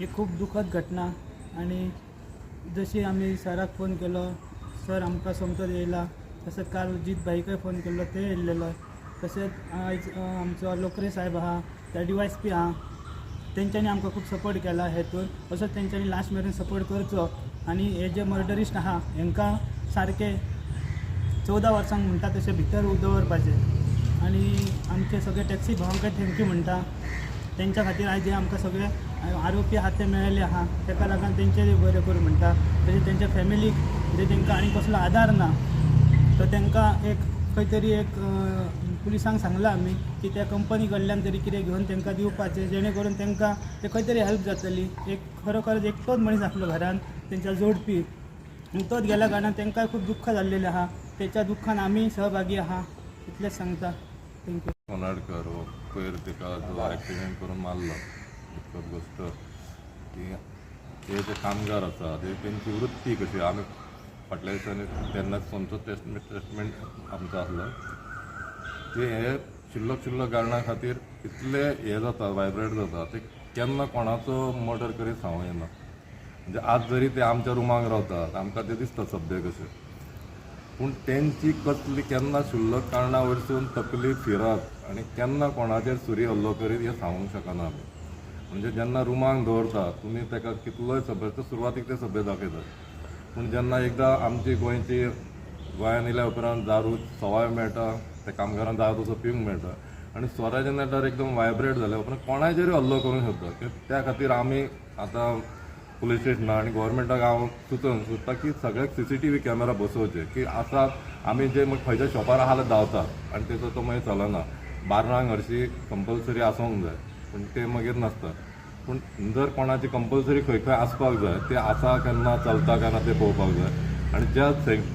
ही खूप दुखद घटना. आणि जशी आम्ही सराक फोन केलो सर आमकां समजत येयला तसं काल जीत भाईकय फोन केल्लो ते येयलेलो तशेंच आयज आमचो लोकरे साहेब आहा त्या डी वाय एस पी आहा तेंच्यांनी आमकां खूब सपोर्ट केला हेतून असोच तेंच्यांनी लास्ट मेरेन सपोर्ट करचो. आनी हे जे मर्डरिस्ट आहा हेंकां सारके चवदा वर्सांक म्हणटा तशें भितर दवरपाचे आनी आमचे सगळे टॅक्सी भावांकय थँक्यू म्हणटा तेंच्या खातीर आयज हे आमकां सगळे आरोपी आहात ते मेळ्ळे आहा तेका लागून तेंचे बरें करूं म्हणटा तशें तेंच्या फॅमिलीक म्हणजे तेंकां आनी कसलो आदार ना तर तेंकां एक खंय तरी एक पुलिसांक सांगलां आमी की त्या कंपनी कडल्यान तरी कितें घेवन तेंकां दिवपाचें जेणे करून तेंकां ते खंय तरी हेल्प जातली. एक खरोखरच एकटोच मनीस आसलो घरान तेंच्या जोडपी. तोच गेल्या कारणान तेंकांय खूब दुख्ख जाल्लेलें आहा. तेच्या दुख्खान आमी सहभागी आहा. इतलेंच सांगता. थँक्यू कोनाडकर हो पयर तिका जो ॲक्सिडेंट करून मारलो. एक गोष्ट. की हे जे कामगार आसा ते तेंची वृत्ती कशी? आमी फाटल्या दिसांनी तेन्नाच खंयचो टेस्टमेंट टेस्टमेंट आमचो आसलो ते हे शिल्लक शिल्लक कारणां खातीर इतले हे जाता वायब्रेट जाता ते केन्ना कोणाचो मर्डर करीत सांगूं येना म्हणजे आज जरी ते आमच्या रुमांक रावतात आमकां ते दिसता सभ्य कशें पूण तेंची कसली केन्ना शुल्लक कारणां वयरसून तकली फिरत आनी केन्ना कोणाचेर सुरी हल्लो करीत हें सांगूंक शकना आमी. म्हणजे जेन्ना रुमांक दवरता तुमी ताका कितलोय सभ्य तर सुरवातीक ते सभ्य दाखयतात. पूण जेन्ना एकदां आमची गोंयची गोंयान येयल्या उपरांत दारू सवाय मेळटा त्या कामगारांक दारू तसो पिवंक मेळटा. आनी स्वराज्य नेटार एकदम वायब्रेट जाल्या उपरांत कोणाचेरूय हल्लो करूंक शकता. त्या खातीर आमी आतां पुलीस स्टेशनां आनी गोवोरमेंटाक हांव सुचोवंक सोदता की सगळ्याक C C T V camera बसोवचे की आसा आमी जे खंयच्या शॉपार आहा जाल्यार धांवतात. आनी तेचो तो मागीर चलना. बारणांक हरशीं कंपल्सरी आसूंक जाय. पूण ते मागीर नासता. पूण जर कोणाची कंपल्सरी खंय खंय आसपाक जाय ते आसा केन्ना चलता केन्ना ते पळोवपाक जाय. आनी ज्या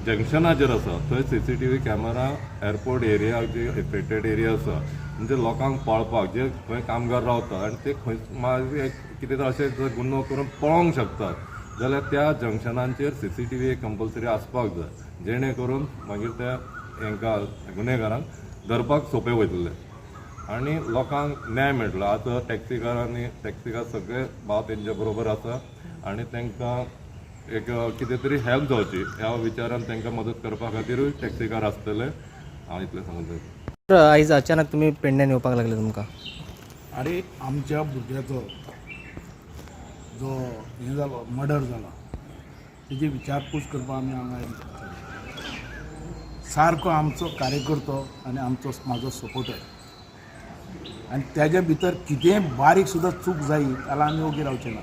जंक्शनाचेर आसा थंय C C T V camera airport area जे एफेक्टेड एरिया आसा म्हणजे लोकांक पळपाक जे खंय कामगार रावता आनी ते खंय मागीर कितें तर अशें जर गुन्हो करून पळोवंक शकतात जाल्यार त्या जंक्शनांचेर C C T V compulsory आसपाक जाय. जेणे करून मागीर त्या हांकां गुन्हेगारांक धरपाक सोंपें वयतलें. आनी लोकांक न्याय मेळटलो. आतां टॅक्सीकारांनी टॅक्सीकार सगळे भाव तेंच्या बरोबर आसा. आनी तांकां एक कितें तरी हेल्प जावची. ह्या विचारान तांकां मदत करपा खातीरूय टॅक्सीकार आसतले. हांव इतलें सांगूंक जाय तर आयज अचानक तुम्ही पेडण्यान येवपाक लागले तुमकां? अरे आमच्या भुरग्याचो जो हे जालो मर्डर जाला तेजी विचारपूस करपाक आमी हांगा. सारको आमचो कार्यकर्तो आनी आमचो म्हाजो सपोर्टर आनी तेज्या भितर कितेंय बारीक सुद्दां चूक जायी जाल्यार आमी ओगी रावचे ना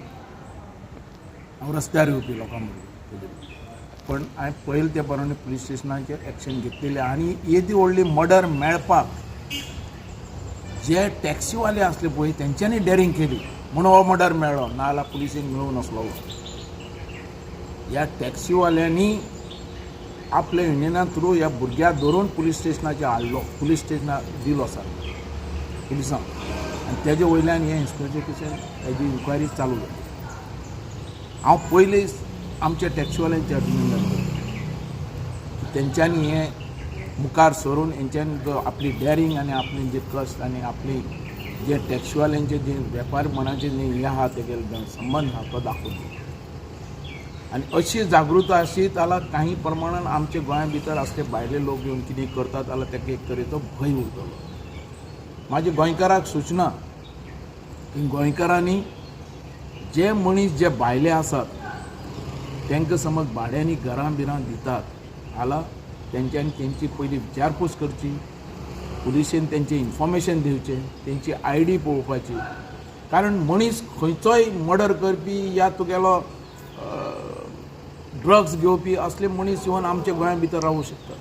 हांव रस्त्यार येवपी लोकां बरोबर पण हांवें पयले ते प्रमाणे पुलीस स्टेशनाचेर एक्शन घेतलेलें आनी येदी व्हडली मर्डर मेळपाक. जे टॅक्सीवाले असले पळय तेंच्यांनी डेरिंग केली. म्हणून हो मर्डर मेळ्ळो नाजाल्यार पुलिसेक मेळूं नासलो ह्या टॅक्सीवाल्यांनी आपल्या युनियना थ्रू ह्या भुरग्याक धरून पुलीस स्टेशनाचेर हाडलो पुलीस स्टेशनार दिलो सर पुलिसांक आनी तेजे वयल्यान हें इन्स्पेक्टेशन हेजी इन्क्वायरी चालू जाली हांव पयलीं आमच्या टॅक्सीवाल्यांचे अभिनंदन करतां. तेंच्यांनी हें मुखार सरून हेंच्यांनी जो आपली डॅरिंग आनी आपली जे कश्ट आनी आपली जे टॅक्सीवाल्यांचे जे वेपार मनाचे जे हे आहा तेगेले संबंद आहा तो दाखोवन आनी अशी जागृता आशी जाल्यार काही प्रमाणान आमच्या गोंया भितर असले भायले लोक येवन कितें करतात जाल्यार ताका एक तरेचो भंय उरतलो माझी गोंयकाराक सूचना की गोंयकारांनी जे मनीस जे भायले आसात तांकां समज भाड्यांनी घरां बिरां दितात हाला तेंच्यांनी तेंची पयली विचारपूस करची पुलिसेन तेंचें इन्फॉर्मेशन दिवचें तेंची आय डी पळोवपाची. कारण मनीस खंयचोय मर्डर करपी या तुगेलो ड्रग्स घेवपी असले मनीस येवन आमच्या गोंया भितर रावूं शकतात.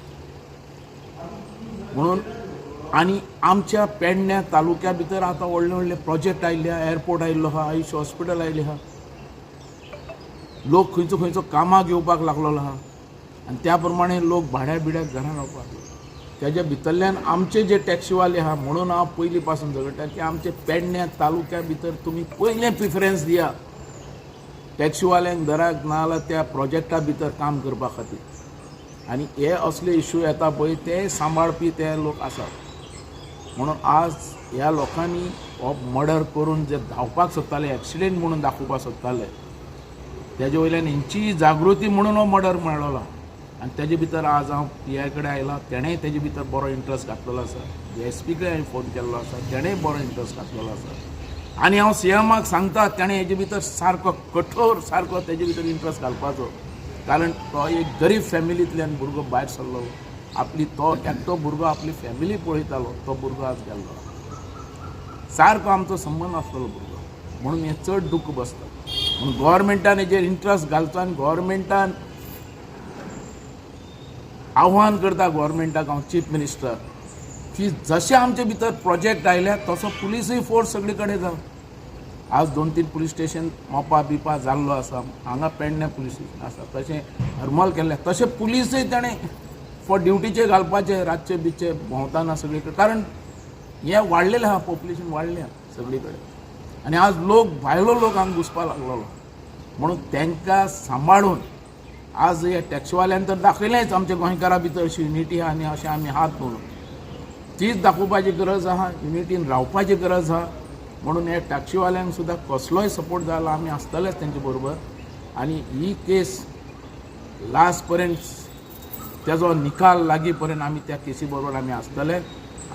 म्हणून आनी आमच्या पेडण्या तालुक्या भितर आतां व्हडले व्हडले प्रोजेक्ट आयिल्ले आहा एअरपोर्ट आयिल्लो आहा आयुश हॉस्पिटल आयिल्लें आहा लोक खंयचो खंयचो कामाक येवपाक लागलेलो आहा आनी त्या प्रमाणे लोक भाड्या बिड्याक घरां रावपाक लागले. तेज्या भितरल्यान आमचे जे टॅक्सीवाले आहा म्हणून हांव पयलीं पासून झगडटा की आमचे पेडण्या तालुक्या भितर तुमी पयलें प्रिफरन्स दिया. टॅक्सीवाल्यांक दराक नाजाल्यार त्या प्रोजेक्टा भितर काम करपा खातीर. आनी हे असले इश्यू येता पळय ते सांबाळपी ते लोक आसात. म्हणून आज ह्या लोकांनी हो मर्डर करून जे धांवपाक सोदताले एक्सिडेंट म्हणून दाखोवपाक सोदताले तेजे वयल्यान हेंची जागृती म्हणून हो मर्डर मेळ्ळलो. आनी तेजे भितर आज हांव पी आय कडेन आयला तेणेंय तेजे भितर बरो इंट्रस्ट घातलेलो आसा. डी एस पी कडेन हांवें फोन केल्लो आसा तेणेंय बरो इंट्रस्ट घातलेलो आसा. आनी हांव सी एमाक सांगता ताणें हेजे भितर सारको कठोर सारको तेजे भितर इंट्रस्ट घालपाचो. कारण तो एक गरीब फॅमिलींतल्यान भुरगो भायर सरलो. आपली तो एकटो भुरगो आपली फॅमिली पळयतालो तो भुरगो आज गेल्लो सारको आमचो संबंद आसलो भुरगो म्हणून हें चड दुख्ख बसता. म्हणून गोवोरमेंटान हेजेर इंट्रस्ट घालचो आनी गोवोरमेंटान आव्हान करता गोवोरमेंटाक हांव चीफ मिनिस्टर की जशे आमचे भितर प्रोजेक्ट आयल्या तसो पुलीसूय फोर्स सगळे कडेन जावं आज दोन तीन पुलीस स्टेशन मोपा बिपा जाल्लो आसा हांगा पेडण्या पुलीस स्टेशन आसा तशें हरमल केल्लें तशें पुलीसूय ताणें फॉर ड्युटीचे घालपाचे रातचे बिचे भोंवताना सगळे कडेन कारण हें वाडलेलें आहा पॉप्युलेशन वाडलें आहा सगळे कडेन आनी आज लोक भायलो लोक हांगा घुसपा लागलेलो. म्हणून तांकां सांबाळून आज हे टॅक्सीवाल्यान तर दाखयलेंच आमच्या गोंयकारा भितर अशी युनिटी आहा आनी अशें आमी हात म्हणून तीच दाखोवपाची गरज आहा युनिटीन रावपाची गरज आहा म्हणून हे टॅक्सीवाल्यांक सुद्दां कसलोय सपोर्ट जालो आमी आसतलेच तेंचे बरोबर. आनी ही केस लास्ट पर्यंत तेजो निकाल लागीं पर्यंत आमी त्या केसी बरोबर आमी आसतले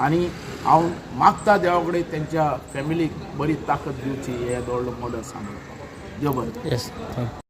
आनी हांव मागता देवा कडेन तेंच्या फॅमिलीक बरी ताकद दिवची हे दोडलो मॉडल सांगलो देव बरें येस थँक्यू